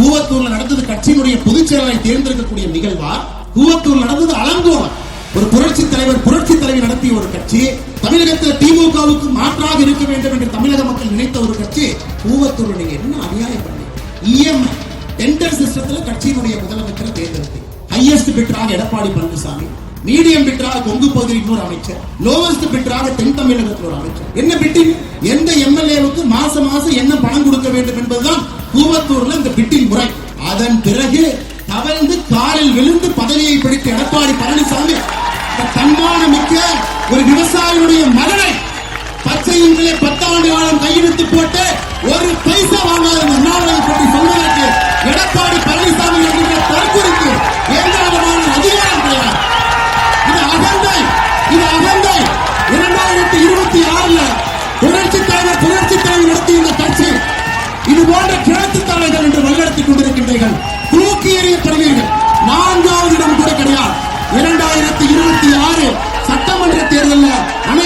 கூவத்தூர்ல நடந்தது கட்சியினுடைய பொதுச் செயலரை தேர்ந்தெடுக்கக்கூடிய நிகழ்வா? கூவத்தூர் நடந்தது அலங்கோலம் ஒரு புரட்சி தலைவர் புரட்சி தலைவி நடத்திய ஒரு கட்சி. தமிழகத்தில் திமுகவுக்கு மாற்றாக இருக்க வேண்டும் என்று தமிழக மக்கள் நினைத்த ஒரு கட்சி. கூவத்தூர் நீங்க என்ன அநியாயம் பண்ணி இஎம்ஐ டெண்டர் சிஸ்டத்துல கட்சியினுடைய முதலமைச்சரை தேர்ந்தெடுத்து ஹையஸ்ட் பிட்டராக எடப்பாடி பழனிசாமி. மீடியம் பிட்டராக கொங்கு பகுதியில் ஒரு அமைச்சர். லோவஸ்ட் பிட்டராக தென் தமிழகத்தில் ஒரு அமைச்சர். என்ன பிட்டிங்? எந்த எம்எல்ஏவுக்கு மாசம் மாசம் என்ன பணம் கொடுக்க வேண்டும் என்பதுதான் கூவத்தூர்ல இந்த பிட்டிங் முறை. அதன் பிறகு தவழ்ந்து காலில் விழுந்து பதவியை பிடித்த எடப்பாடி பழனிசாமி தன்மான மிக்க ஒரு விவசாயியுடைய மகனை பச்சையின்களே பத்தாண்டு காலம் கையெழுத்து போட்டு ஒரு பைசா வாங்க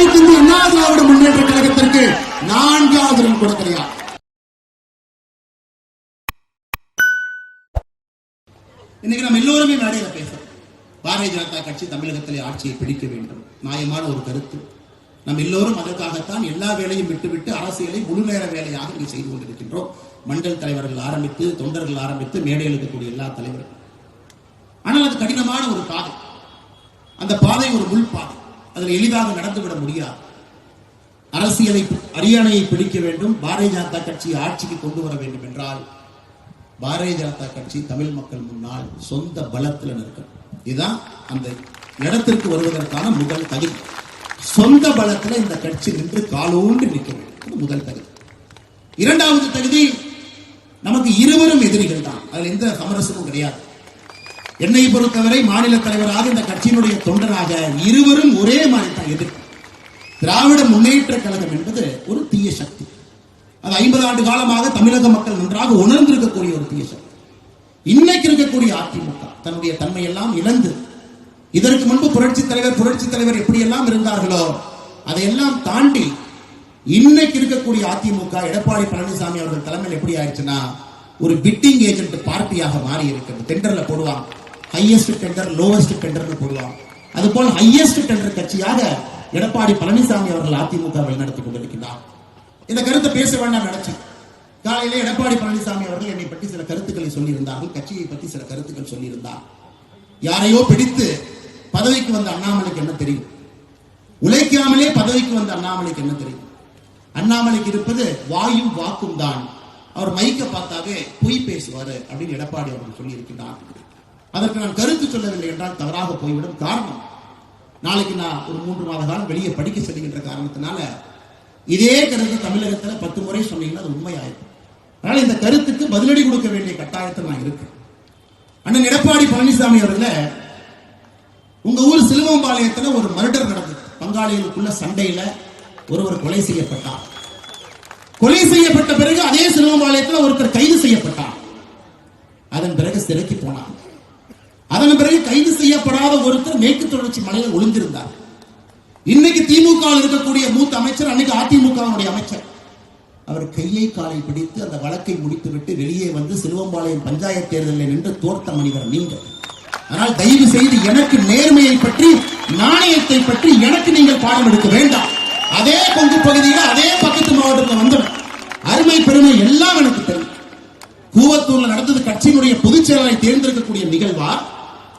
அனைத்து இந்திய அண்ணா திராவிட முன்னேற்ற கழகத்திற்கு நான்காவது ரன் கொடுக்கிறார் இன்னைக்கு நம்ம எல்லோருமே மேடையில பேசுறோம். பாரதிய ஜனதா கட்சி தமிழகத்திலே ஆட்சியை பிடிக்க வேண்டும். நியாயமான ஒரு கருத்து. நம்ம எல்லோரும் அதற்காகத்தான் எல்லா வேலையும் விட்டுவிட்டு அரசியலை முழு நேர வேலையாக இங்கே செய்து கொண்டிருக்கின்றோம். மண்டல் தலைவர்கள் ஆரம்பித்து தொண்டர்கள் ஆரம்பித்து மேடையில் இருக்கக்கூடிய எல்லா தலைவர்கள் ஆனால் அது கடினமான ஒரு பாதை. அந்த பாதை ஒரு முள் பாதை. அதில் எளிதாக நடந்துவிட முடியாது. அரசியலை அரியணையை பிடிக்க வேண்டும். பாரதிய ஜனதா கட்சியை ஆட்சிக்கு கொண்டு வர வேண்டும் என்றால் பாரதிய ஜனதா கட்சி தமிழ் மக்கள் முன்னால் சொந்த பலத்தில் நிற்கும் இதுதான் அந்த இடத்திற்கு வருவதற்கான முதல் தகுதி. சொந்த பலத்தில் இந்த கட்சி நின்று காலோண்டு நிற்க வேண்டும். முதல் தகுதி. இரண்டாவது தகுதி நமக்கு இருவரும் எதிரிகள் தான். அதில் எந்த சமரசமும் கிடையாது. என்னை பொறுத்தவரை மாநில தலைவராக இந்த கட்சியினுடைய தொண்டராக இருவரும் ஒரே மாதிரி தான் எதிர். திராவிட முன்னேற்ற கழகம் என்பது ஒரு தீய சக்தி. அது ஐம்பது ஆண்டு காலமாக தமிழக மக்கள் நன்றாக உணர்ந்திருக்கக்கூடிய ஒரு தீய சக்தி. இன்னைக்கு இருக்கக்கூடிய அதிமுக தன்னுடைய தன்மையெல்லாம் இழந்து இதற்கு முன்பு புரட்சி தலைவர் புரட்சி தலைவர் எப்படியெல்லாம் இருந்தார்களோ அதையெல்லாம் தாண்டி இன்னைக்கு இருக்கக்கூடிய அதிமுக எடப்பாடி பழனிசாமி அவர்கள் தலைமையில் எப்படி ஆயிடுச்சுன்னா ஒரு பிட்டிங் ஏஜென்ட் பார்ட்டியாக மாறி இருக்கிறது டெண்டர்ல போடுவாங்க. ஹையஸ்ட் டெண்டர் லோவஸ்ட் டெண்டர்னு போடுவாங்க அதுபோல் ஹையஸ்ட் டெண்டர் கட்சியாக எடப்பாடி பழனிசாமி அவர்கள் அதிமுக வழிநடத்தி கொண்டிருக்கிறார். இந்த கருத்தை பேச வேண்டாம் நினைச்சேன். காலையிலே எடப்பாடி பழனிசாமி அவர்கள் என்னை பற்றி சில கருத்துக்களை சொல்லியிருந்தார்கள். கட்சியை பற்றி சில கருத்துக்கள் சொல்லியிருந்தார். யாரையோ பிடித்து பதவிக்கு வந்த அண்ணாமலைக்கு என்ன தெரியும்? உழைக்காமலே பதவிக்கு வந்த அண்ணாமலைக்கு என்ன தெரியும்? அண்ணாமலைக்கு இருப்பது வாயும் வாக்கும் தான் அவர் மைக்க பார்த்தாவே பொய் பேசுவாரு அப்படின்னு எடப்பாடி அவர்கள் சொல்லியிருக்கிறார். அதற்கு நான் கருத்து சொல்லவில்லை என்றால் தவறாக போய்விடும் காரணம். நாளைக்கு நான் ஒரு மூன்று மாத காலம் வெளியே படிக்க செல்கின்ற காரணத்தினால இதே கருத்து தமிழகத்தில் பத்து முறை சொன்னீங்கன்னா அது உண்மையாயிருக்கும் அதனால இந்த கருத்துக்கு பதிலடி கொடுக்க வேண்டிய கட்டாயத்தில் நான் இருக்கேன். அண்ணன் எடப்பாடி பழனிசாமி அவர்கள உங்க ஊர் சிலுவம்பாளையத்துல ஒரு மர்டர் நடந்தது. பங்காளிகளுக்குள்ள சண்டையில ஒருவர் கொலை செய்யப்பட்டார். கொலை செய்யப்பட்ட பிறகு அதே சிலுவம்பாளையத்தில் ஒருத்தர் கைது செய்யப்பட்டார். அதன் பிறகு சிறைக்கு போனார். அதன் பிறகு கைது செய்யப்படாத ஒருத்தர் மேற்கு தொடர்ச்சி மலையில் ஒளிந்திருந்தார். இன்னைக்கு திமுக இருக்கக்கூடிய மூத்த அமைச்சர் அன்னைக்கு அதிமுகவுடைய அமைச்சர். அவர் கையை காலை பிடித்து அந்த வழக்கை முடித்துவிட்டு வெளியே வந்து சிலுவம்பாளையம் பஞ்சாயத்து தேர்தலில் நின்று தோர்த்த மனிதர் நீங்கள். ஆனால் தயவு செய்து எனக்கு நேர்மையை பற்றி நாணயத்தை பற்றி எனக்கு நீங்கள் பாடம் எடுக்க வேண்டாம். அதே கொங்கு பகுதியில் அதே பக்கத்து மாவட்டத்தில் வந்தவன். அருமை பெருமை எல்லாம் எனக்கு தெரியும். கூவத்தூர்ல நடந்தது கட்சியினுடைய பொதுச் செயலரை தேர்ந்தெடுக்கக்கூடிய நிகழ்வா?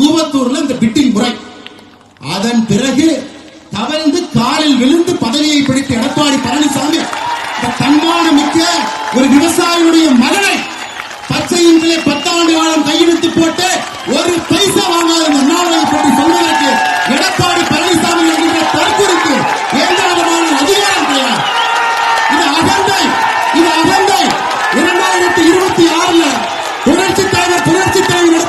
கூவத்தூர்ல இந்த பிட்டிங் முறை. அதன் பிறகு தவழ்ந்து காலில் விழுந்து பதவியை பிடித்த எடப்பாடி பழனிசாமி தன்மான மிக்க ஒரு விவசாயியுடைய மகனை பச்சையின்களே பத்தாண்டு காலம் கையெழுத்து போட்டு ஒரு பைசா வாங்காத இந்த அண்ணாமலை பற்றி சொல்வதற்கு எடப்பாடி பழனிசாமி என்கிற தற்குறிக்கு எந்த விதமான அதிகாரம் கிடையாது இது அகந்தை இது அகந்தை இரண்டாயிரத்தி இருபத்தி ஆறுல புரட்சி தலைவர் புரட்சி தலைவர்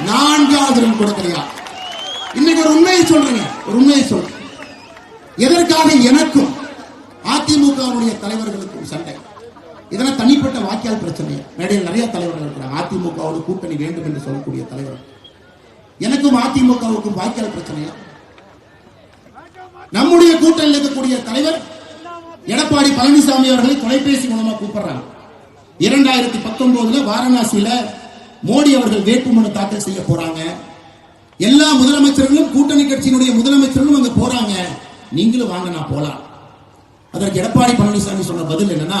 நான்காவது இடம் கூட கிடையாது இன்னைக்கு ஒரு உண்மையை சொல்றேங்க ஒரு உண்மையை சொல்றேன் எதற்காக எனக்கும் அதிமுகவுடைய தலைவர்களுக்கும் சண்டை இதெல்லாம் தனிப்பட்ட வாக்கியால் பிரச்சனை. மேடையில் நிறைய தலைவர்கள் இருக்கிறாங்க. அதிமுகவோட கூட்டணி வேண்டும் என்று சொல்லக்கூடிய தலைவர் எனக்கும் அதிமுகவுக்கும் வாக்கியால் பிரச்சனையா? நம்முடைய கூட்டணியில் இருக்கக்கூடிய தலைவர் எடப்பாடி பழனிசாமி அவர்களை தொலைபேசி மூலமா கூப்பிடுறாங்க. இரண்டாயிரத்தி பத்தொன்பதுல வாரணாசியில மோடி அவர்கள் வேட்புமனு தாக்கல் செய்ய போறாங்க. எல்லா முதலமைச்சர்களும் கூட்டணி கட்சியினுடைய முதலமைச்சர்களும் அங்க போறாங்க. நீங்களும் வாங்க நான் போலாம். அதற்கு எடப்பாடி பழனிசாமி சொன்ன பதில் என்னன்னா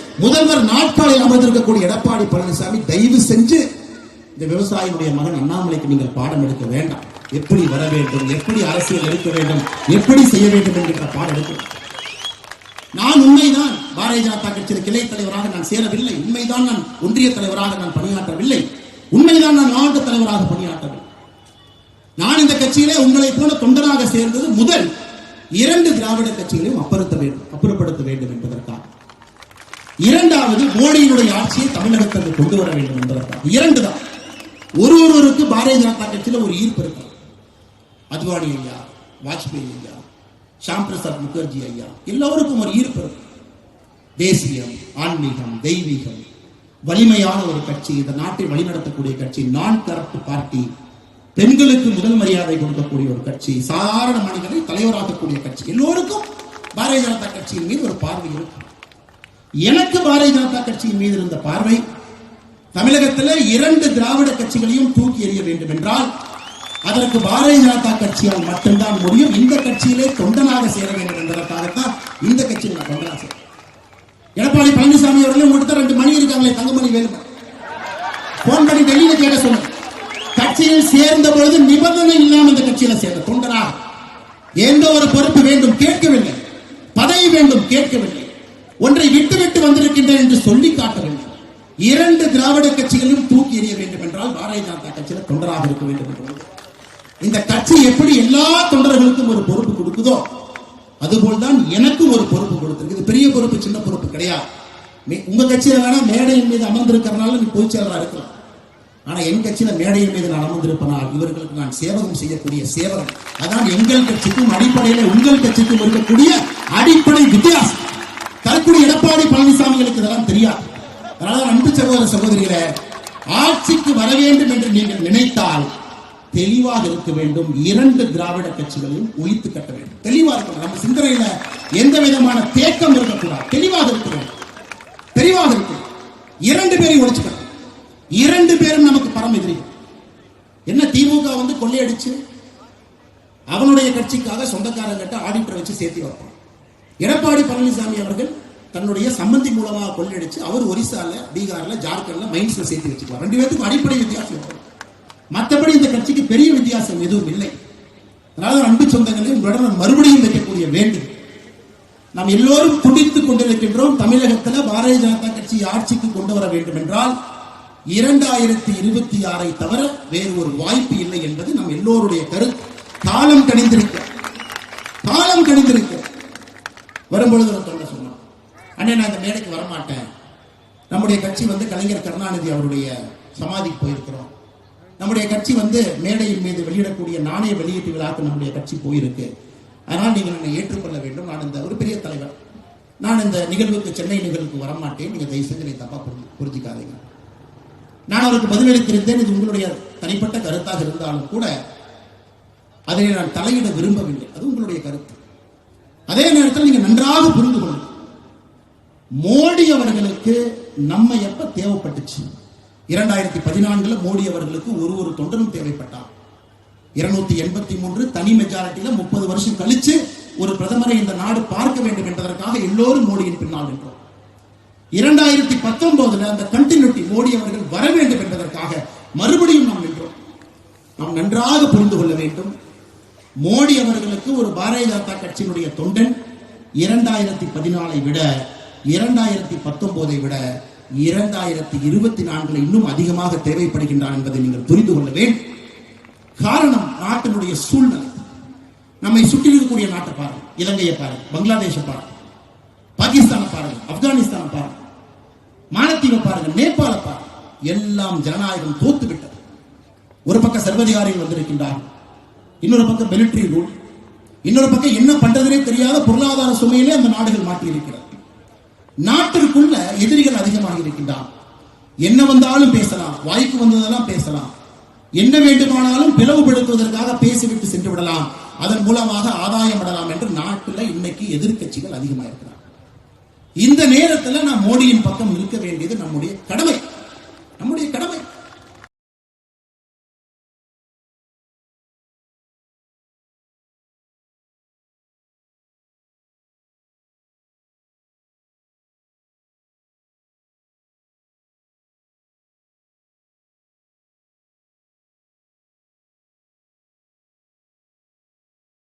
முதல்வர் நாட்களில் அமர்ந்திருக்கக்கூடிய எடப்பாடி பழனிசாமி தயவு செஞ்சு இந்த விவசாயியுடைய மகன் அண்ணாமலைக்கு நீங்கள் பாடம் எடுக்க வேண்டாம். எப்படி வர வேண்டும் எப்படி அரசியல் எடுக்க வேண்டும் எப்படி செய்ய வேண்டும் என்கின்ற பாடம் எடுக்கணும் நான் உண்மைதான் பாரதிய ஜனதா கட்சியின் கிளை தலைவராக நான் சேரவில்லை. உண்மைதான் நான் ஒன்றிய தலைவராக நான் பணியாற்றவில்லை. உண்மைதான் நான் மாவட்ட தலைவராக பணியாற்றவில்லை. நான் இந்த கட்சியிலே உங்களை போல தொண்டராக சேர்ந்தது முதல் இரண்டு திராவிட கட்சிகளையும் அப்புறத்த வேண்டும் அப்புறப்படுத்த வேண்டும் என்பதற்காக. இரண்டாவது மோடியினுடைய ஆட்சியை தமிழகத்திற்கு கொண்டு வர வேண்டும் என்பதற்காக. இரண்டு தான் ஒரு ஒருவருக்கு பாரதிய ஜனதா கட்சியில ஒரு ஈர்ப்பு இருக்கு? அத்வானி ஐயா வாஜ்பேயி ஐயா ஷாம் பிரசாத் முகர்ஜி ஐயா எல்லோருக்கும் ஒரு ஈர்ப்பு இருக்கும் தேசியம் ஆன்மீகம் தெய்வீகம் வலிமையான ஒரு கட்சி இந்த நாட்டை வழிநடத்தக்கூடிய கட்சி நான் கரப்ட் பார்ட்டி பெண்களுக்கு முதல் மரியாதை கொடுக்கக்கூடிய ஒரு கட்சி சாதாரண மனிதனை தலைவராகக்கூடிய கட்சி எல்லோருக்கும் பாரதிய ஜனதா கட்சியின் மீது ஒரு பார்வை இருக்கும் எனக்கு பாரதிய ஜனதா கட்சியின் மீது இருந்த பார்வை தமிழகத்தில் இரண்டு திராவிட கட்சிகளையும் தூக்கி எறிய வேண்டும் என்றால் அதற்கு பாரதிய ஜனதா கட்சியால் மட்டும்தான் முடியும். இந்த கட்சியிலே தொண்டனாக சேர வேண்டும் என்பதற்காகத்தான் இந்த கட்சியில் நான் தொண்டனாக சேர் எடப்பாடி பழனிசாமி அவர்களே உங்கள்கிட்ட ரெண்டு மணி இருக்காங்களே தங்கமணி வேலுமணி போன் பண்ணி டெல்லியில கேட்க சொன்னேன் கட்சியில் சேர்ந்த பொழுது நிபந்தனை இல்லாமல் இந்த கட்சியில சேர்ந்த தொண்டனா? எந்த ஒரு பொறுப்பு வேண்டும் கேட்கவில்லை. பதவி வேண்டும் கேட்கவில்லை. ஒன்றை விட்டு விட்டு வந்திருக்கின்றேன் என்று சொல்லி காட்ட வேண்டும். இரண்டு திராவிட கட்சிகளும் தூக்கி எறிய வேண்டும் என்றால் பாரதிய ஜனதா கட்சியில தொண்டராக இருக்க வேண்டும் என்று இந்த கட்சி எப்படி எல்லா தொண்டர்களுக்கும் ஒரு பொறுப்பு கொடுக்குதோ அதுபோல்தான் எனக்கும் ஒரு பொறுப்பு கொடுத்திருக்கு. இது பெரிய பொறுப்பு சின்ன பொறுப்பு கிடையாது. மே- உங்க கட்சியில வேணா மேடையின் மீது அமர்ந்திருக்கிறனால நீ பொதுச் செயலராக இருக்கலாம். ஆனா என் கட்சியில மேடையின் மீது நான் அமர்ந்திருப்பனால் இவர்களுக்கு நான் சேவகம் செய்யக்கூடிய சேவகம் அதான் எங்கள் கட்சிக்கும் அடிப்படையில உங்கள் கட்சிக்கும் இருக்கக்கூடிய அடிப்படை வித்தியாசம். வரக்கூடிய எடப்பாடி பழனிசாமிகளுக்கு இதெல்லாம் தெரியாது. அதனால அன்பு சகோதர சகோதரிகளே ஆட்சிக்கு வர வேண்டும் என்று நீங்கள் நினைத்தால் தெளிவாக இருக்க வேண்டும். இரண்டு திராவிட கட்சிகளையும் ஒழித்து கட்ட வேண்டும். தெளிவாக இருக்கணும். நம்ம சிந்தனையில எந்த விதமான தேக்கம் இருக்கக்கூடாது. தெளிவாக இருக்க தெளிவாக இருக்கணும் இரண்டு பேரையும் ஒழிச்சுக்கணும் இரண்டு பேரும் நமக்கு பரம் எதிரிகள் என்ன திமுக வந்து கொள்ளையடிச்சு? அவனுடைய கட்சிக்காக சொந்தக்காரங்கிட்ட ஆடிட்டர் வச்சு சேர்த்து வைப்பான் எடப்பாடி பழனிசாமி அவர்கள் தன்னுடைய சம்பந்தி மூலமாக கொள்ளையடிச்சு அவர் ஒரிசால பீகார்ல ஜார்க்கண்ட்ல மைன்ஸ்ல சேர்த்து வச்சுக்குவார். ரெண்டு பேருக்கும் அடிப்படை வித்தியாசம் இருக்கும் மற்றபடி இந்த கட்சிக்கு பெரிய வித்தியாசம் எதுவும் இல்லை. அதாவது அன்பு சொந்தங்களை உங்களுடன் மறுபடியும் வைக்கக்கூடிய வேண்டும். நாம் எல்லோரும் துடித்துக் கொண்டிருக்கின்றோம். தமிழகத்தில் பாரதிய ஜனதா கட்சி ஆட்சிக்கு கொண்டு வர வேண்டும் என்றால் இரண்டாயிரத்தி இருபத்தி ஆறை தவிர வேறு ஒரு வாய்ப்பு இல்லை என்பது நம் எல்லோருடைய கருத்து. காலம் கணிந்திருக்க காலம் கணிந்திருக்க வரும்பொழுது சொல்ல அண்ணே நான் இந்த மேடைக்கு வரமாட்டேன். நம்முடைய கட்சி வந்து கலைஞர் கருணாநிதி அவருடைய சமாதிக்கு போயிருக்கிறோம். நம்முடைய கட்சி வந்து மேடையின் மீது வெளியிடக்கூடிய நாணய வெளியீட்டு விழாக்கு நம்முடைய கட்சி போயிருக்கு. அதனால் நீங்கள் என்னை ஏற்றுக்கொள்ள வேண்டும். நான் இந்த ஒரு பெரிய தலைவர். நான் இந்த நிகழ்வுக்கு சென்னை நிகழ்வுக்கு வரமாட்டேன். நீங்க தயவு செஞ்சு என்னை தப்பா புரிஞ்சு புரிஞ்சுக்காதீங்க. நான் அவருக்கு பதிலளித்திருந்தேன். இது உங்களுடைய தனிப்பட்ட கருத்தாக இருந்தாலும் கூட அதனை நான் தலையிட விரும்பவில்லை. அது உங்களுடைய கருத்து. அதே நேரத்தில் நீங்க நன்றாக புரிந்து கொள்ளுங்கள். மோடி அவர்களுக்கு நம்ம எப்ப தேவைப்பட்டுச்சு? இரண்டாயிரத்தி பதினான்குல மோடி அவர்களுக்கு ஒரு ஒரு தொண்டரும் தேவைப்பட்டார் இருநூத்தி எண்பத்தி மூன்று தனி மெஜாரிட்டியில முப்பது வருஷம் கழிச்சு ஒரு பிரதமரை இந்த நாடு பார்க்க வேண்டும் என்பதற்காக எல்லோரும் மோடியின் பின்னால் நின்றோம். இரண்டாயிரத்தி பத்தொன்பதுல அந்த கண்டினியூட்டி மோடி அவர்கள் வர வேண்டும் என்பதற்காக மறுபடியும் நாம் நின்றோம். நாம் நன்றாக புரிந்து கொள்ள வேண்டும். மோடி அவர்களுக்கு ஒரு பாரதிய ஜனதா கட்சியினுடைய தொண்டன் இரண்டாயிரத்தி பதினாலை விட இரண்டாயிரத்தி பத்தொன்பதை விட இரண்டாயிரத்தி இருபத்தி நான்குல இன்னும் அதிகமாக தேவைப்படுகின்றான் என்பதை நீங்கள் புரிந்து கொள்ள வேண்டும். காரணம் நாட்டினுடைய சூழ்நிலை. நம்மை சுற்றி இருக்கக்கூடிய நாட்டை பாருங்க இலங்கையை பாருங்க பங்களாதேஷை பாருங்க பாகிஸ்தானை பாருங்க ஆப்கானிஸ்தானை பாருங்க மாலத்தீவை பாருங்க நேபாள பாருங்க எல்லாம் ஜனநாயகம் தோத்து விட்டது ஒரு பக்கம் சர்வதிகாரிகள் வந்திருக்கின்றார்கள். இன்னொரு பக்கம் மிலிட்டரி ரூல் இன்னொரு பக்கம் என்ன பண்றதுனே தெரியாத பொருளாதார சுமையிலே அந்த நாடுகள் மாட்டியிருக்கிறது நாட்டிற்குள்ள எதிரிகள் அதிகமாக இருக்கின்றான் என்ன வந்தாலும் பேசலாம் வாய்க்கு வந்ததெல்லாம் பேசலாம். என்ன வேண்டுமானாலும் பிளவுபடுத்துவதற்காக பேசிவிட்டு சென்று விடலாம் அதன் மூலமாக ஆதாயம் அடலாம் என்று நாட்டில் இன்னைக்கு எதிர்க்கட்சிகள் அதிகமாக இருக்கிறார் இந்த நேரத்தில் நாம் மோடியின் பக்கம் நிற்க வேண்டியது நம்முடைய கடமை.